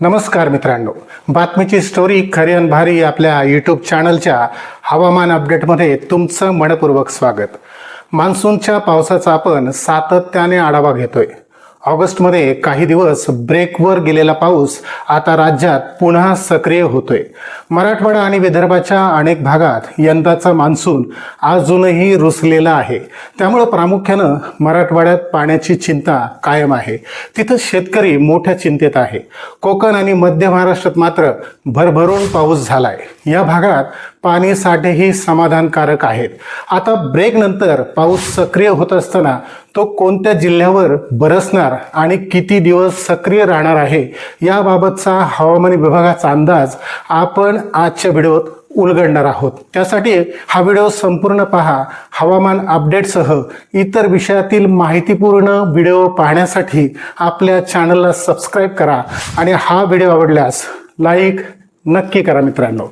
नमस्कार मित्रांनो. बातमीची स्टोरी खरी आणि भारी आपल्या यूट्यूब चॅनलच्या हवामान अपडेटमध्ये तुमचं मनपूर्वक स्वागत. मान्सूनच्या पावसाचा आपण सातत्याने आढावा घेतोय. ऑगस्टमध्ये काही दिवस ब्रेकवर गेलेला पाऊस आता राज्यात पुन्हा सक्रिय होतोय. मराठवाडा आणि विदर्भाच्या अनेक भागात यंदाचा मान्सून अजूनही रुसलेला आहे. त्यामुळं प्रामुख्यानं मराठवाड्यात पाण्याची चिंता कायम आहे. तिथं शेतकरी मोठ्या चिंतेत आहे. कोकण आणि मध्य महाराष्ट्रात मात्र भरभरून पाऊस झालाय. या भागात पाणी साठेही समाधानकारक आहेत. आता ब्रेक नंतर पाऊस सक्रिय होत असताना तो कोणत्या जिल्ह्यावर बरसणार आणि किती दिवस सक्रिय राहणार आहे याबाबतचा हवामान विभागाचा अंदाज आपण आजच्या व्हिडिओत उलगडणार आहोत. त्यासाठी हा व्हिडिओ संपूर्ण पहा हवामान अपडेटसह इतर विषयातील माहितीपूर्ण व्हिडिओ पाहण्यासाठी आपल्या चॅनलला सबस्क्राईब करा आणि हा व्हिडिओ आवडल्यास लाईक नक्की करा मित्रांनो.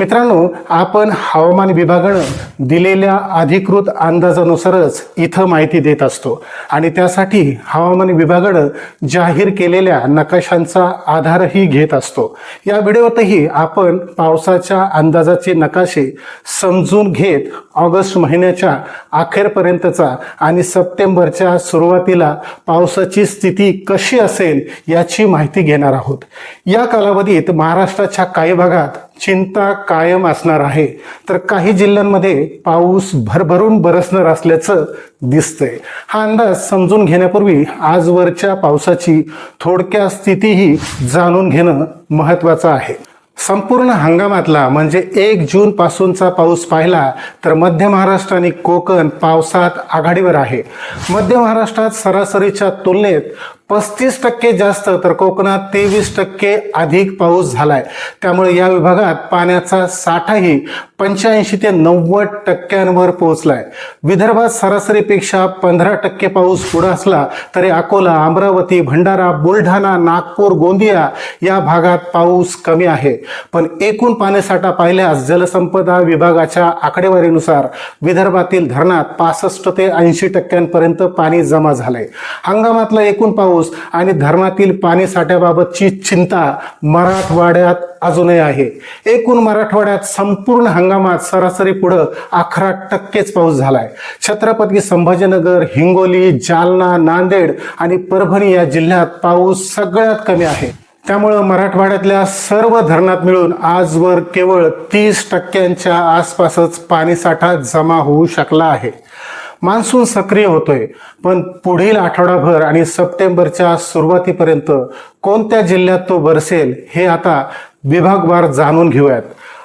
मित्रांनो आपण हवामान विभागानं दिलेल्या अधिकृत अंदाजानुसारच इथं माहिती देत असतो. आणि त्यासाठी हवामान विभागानं जाहीर केलेल्या नकाशांचा आधारही घेत असतो. या व्हिडिओतही आपण पावसाच्या अंदाजाचे नकाशे समजून घेत ऑगस्ट महिन्याच्या अखेरपर्यंतचा आणि सप्टेंबरच्या सुरुवातीला पावसाची स्थिती कशी असेल याची माहिती घेणार आहोत. या कालावधीत महाराष्ट्राच्या काही भागात चिंता कायम असणार आहे. तर काही जिल्ह्यांमध्ये पाऊस भरभरून बरसणार असल्याचं दिसतंय. हा अंदाज समजून घेण्यापूर्वी आजवरच्या पावसाची थोडक्या स्थितीही जाणून घेणं महत्त्वाचं आहे. संपूर्ण हंगामातला म्हणजे एक जून पासूनचा पाऊस पाहिला तर मध्य महाराष्ट्र आणि कोकण पावसात आघाडीवर आहे. मध्य महाराष्ट्रात सरासरीच्या तुलनेत पस्तीस टक्के जास्त तर कोकणात तेवीस टक्के अधिक पाऊस झालाय. त्यामुळे या विभागात पाण्याचा साठाही पंच्याऐंशी ते नव्वद टक्क्यांवर पोहोचलाय. विदर्भात सरासरीपेक्षा पंधरा टक्के पाऊस पुढे असला तरी अकोला अमरावती भंडारा बुलढाणा नागपूर गोंदिया या भागात पाऊस कमी आहे. पण एकूण पाणीसाठा पाहिल्यास जलसंपदा विभागाच्या आकडेवारीनुसार विदर्भातील धरणात पासष्ट ते ऐंशी टक्क्यांपर्यंत पाणी जमा झालंय. हंगामातला एकूण पाऊस आणि धरणातील पाणी साठ्याबाबतची चिंता मराठवाड्यात अजूनही आहे. एकूण मराठवाड्यात संपूर्ण हंगामात सरासरी पुढं अकरा टक्केच पाऊस झालाय. छत्रपती संभाजीनगर हिंगोली जालना नांदेड आणि परभणी या जिल्ह्यात पाऊस सगळ्यात कमी आहे. त्यामुळं मराठवाड्यातल्या सर्व धरणात मिळून आजवर केवळ तीस टक्क्यांच्या आसपासच पाणीसाठा जमा होऊ शकला आहे. मान्सून सक्रिय होतोय. पण पुढील आठवडाभर आणि सप्टेंबरच्या सुरुवातीपर्यंत कोणत्या जिल्ह्यात तो बरसेल हे आता विभागवार जाणून घेऊयात.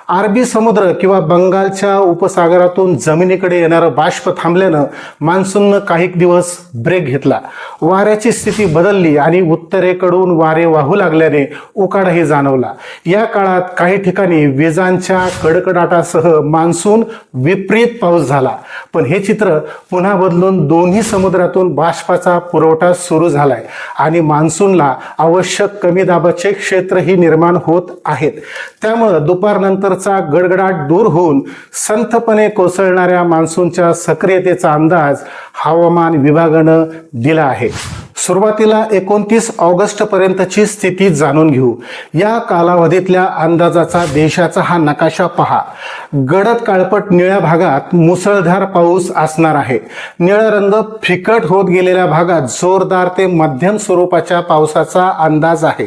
अरबी समुद्र किंवा बंगालच्या उपसागरातून जमिनीकडे येणारं बाष्प थांबल्यानं मान्सूननं काही दिवस ब्रेक घेतला. वाऱ्याची स्थिती बदलली आणि उत्तरेकडून वारे वाहू लागल्याने उकाडाही जाणवला. या काळात काही ठिकाणी विजांच्या कडकडाटासह मान्सून विपरीत पाऊस झाला. पण हे चित्र पुन्हा बदलून दोन्ही समुद्रातून बाष्पाचा पुरवठा सुरू झालाय आणि मान्सूनला आवश्यक कमी दाबाचे क्षेत्रही निर्माण होत आहेत. त्यामुळं दुपारनंतर दुपारनंतरचा गडगडाट दूर होऊन संथपणे कोसळणाऱ्या मान्सूनच्या सक्रियतेचा अंदाज हवामान विभागानं दिला आहे. सुरुवातीला एकोणतीस ऑगस्ट पर्यंतची स्थिती जाणून घेऊ. या कालावधीतल्या अंदाजाचा देशाचा हा नकाशा पहा. गडद काळपट निळ्या भागात मुसळधार पाऊस असणार आहे. निळा रंग फिकट होत गेलेल्या भागात जोरदार ते मध्यम स्वरूपाच्या पावसाचा अंदाज आहे.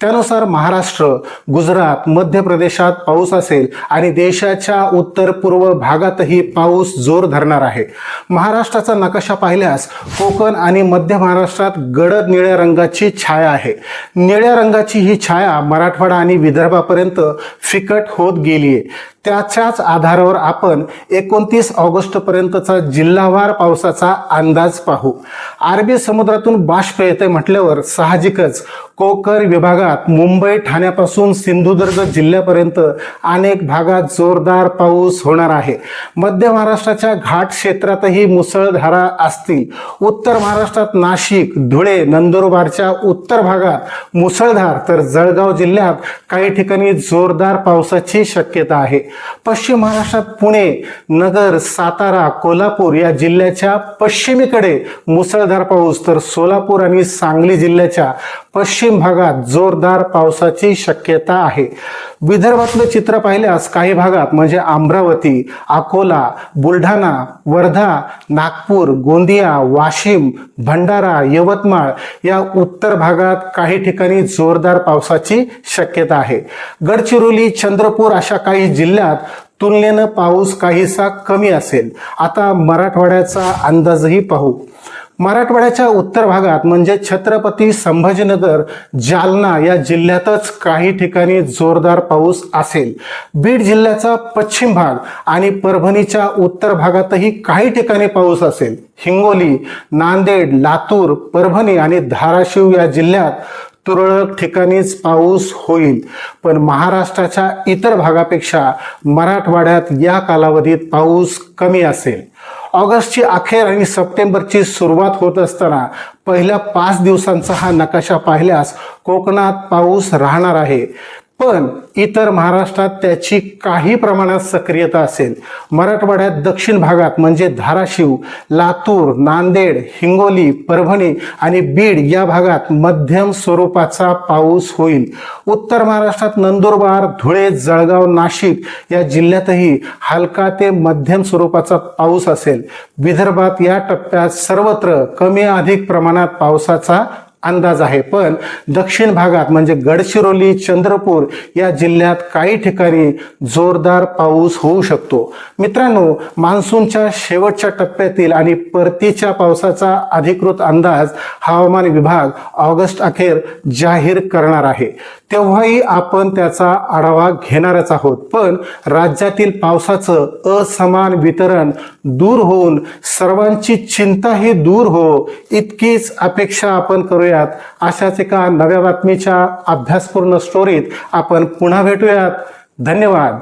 त्यानुसार महाराष्ट्र गुजरात मध्य प्रदेशात पाऊस असेल आणि देशाच्या उत्तर पूर्व भागातही पाऊस जोर धरणार आहे. महाराष्ट्राचा नकाशा पाहिल्यास कोकण आणि मध्य महाराष्ट्रात गडद निळ्या रंगाची छाया आहे. निळ्या रंगाची ही छाया मराठवाडा आणि विदर्भापर्यंत फिकट होत गेली आहे त्याच्याच आधारावर आपण एकोणतीस ऑगस्ट पर्यंतचा जिल्हावार पावसाचा अंदाज पाहू. अरबी समुद्रातून बाष्प येते म्हटल्यावर साहजिकच कोकर विभागात मुंबई ठाण्यापासून सिंधुदुर्ग जिल्ह्यापर्यंत अनेक भागात जोरदार पाऊस होणार आहे. मध्य महाराष्ट्राच्या घाट क्षेत्रातही मुसळधारा असतील. उत्तर महाराष्ट्रात नाशिक धुळे नंदुरबारच्या उत्तर भागात मुसळधार तर जळगाव जिल्ह्यात काही ठिकाणी जोरदार पावसाची शक्यता आहे. पश्चिम महाराष्ट्रात पुणे नगर सातारा कोल्हापूर या जिल्ह्याच्या पश्चिमेकडे मुसळधार पाऊस तर सोलापूर आणि सांगली जिल्ह्याच्या पश्चिम भागात जोरदार पावसाची शक्यता आहे. विदर्भातलं चित्र पाहिल्यास काही भागात म्हणजे अमरावती अकोला बुलढाणा वर्धा नागपूर गोंदिया वाशिम भंडारा यवतमाळ या उत्तर भागात काही ठिकाणी जोरदार पावसाची शक्यता आहे. गडचिरोली चंद्रपूर अशा काही जिल्ह्यात तुलनेनं पाऊस काहीसा कमी असेल. आता मराठवाड्याचा अंदाजही पाहू. मराठवाड्याच्या उत्तर भागात म्हणजे छत्रपती संभाजीनगर जालना या जिल्ह्यातच काही ठिकाणी जोरदार पाऊस असेल. बीड जिल्ह्याचा पश्चिम भाग आणि परभणीच्या उत्तर भागातही काही ठिकाणी पाऊस असेल. हिंगोली नांदेड लातूर परभणी आणि धाराशिव या जिल्ह्यात तुरळक ठिकाणीच पाऊस होईल. पण महाराष्ट्राच्या इतर भागापेक्षा मराठवाड्यात या कालावधीत पाऊस कमी असेल. ऑगस्टची अखेर आणि सप्टेंबरची सुरुवात होत असताना पहिल्या पाच दिवसांचा हा नकाशा पाहिल्यास कोकणात पाऊस राहणार आहे. पण इतर महाराष्ट्रात त्याची काही प्रमाणात सक्रियता असेल. मराठवाड्यात दक्षिण भागात म्हणजे धाराशिव लातूर नांदेड हिंगोली परभणी आणि बीड या भागात मध्यम स्वरूपाचा पाऊस होईल. उत्तर महाराष्ट्रात नंदुरबार धुळे जळगाव नाशिक या जिल्ह्यातही हलका ते मध्यम स्वरूपाचा पाऊस असेल. विदर्भात या टप्प्यात सर्वत्र कमी अधिक प्रमाणात पावसाचा अंदाज आहे. पण दक्षिण भागात म्हणजे गडचिरोली चंद्रपूर या जिल्ह्यात काही ठिकाणी जोरदार पाऊस होऊ शकतो. मित्रांनो मान्सूनच्या शेवटच्या टप्प्यातील आणि परतीच्या पावसाचा अधिकृत अंदाज हवामान विभाग ऑगस्ट अखेर जाहीर करणार आहे. तेव्हाही आपण त्याचा आढावा घेणारच आहोत. पण राज्यातील पावसाचं असमान वितरण दूर होऊन सर्वांची चिंताही दूर हो इतकीच अपेक्षा आपण करूया. करूयात अशाच एका नव्या बातमीच्या अभ्यासपूर्ण स्टोरीत आपण पुन्हा भेटूयात. धन्यवाद.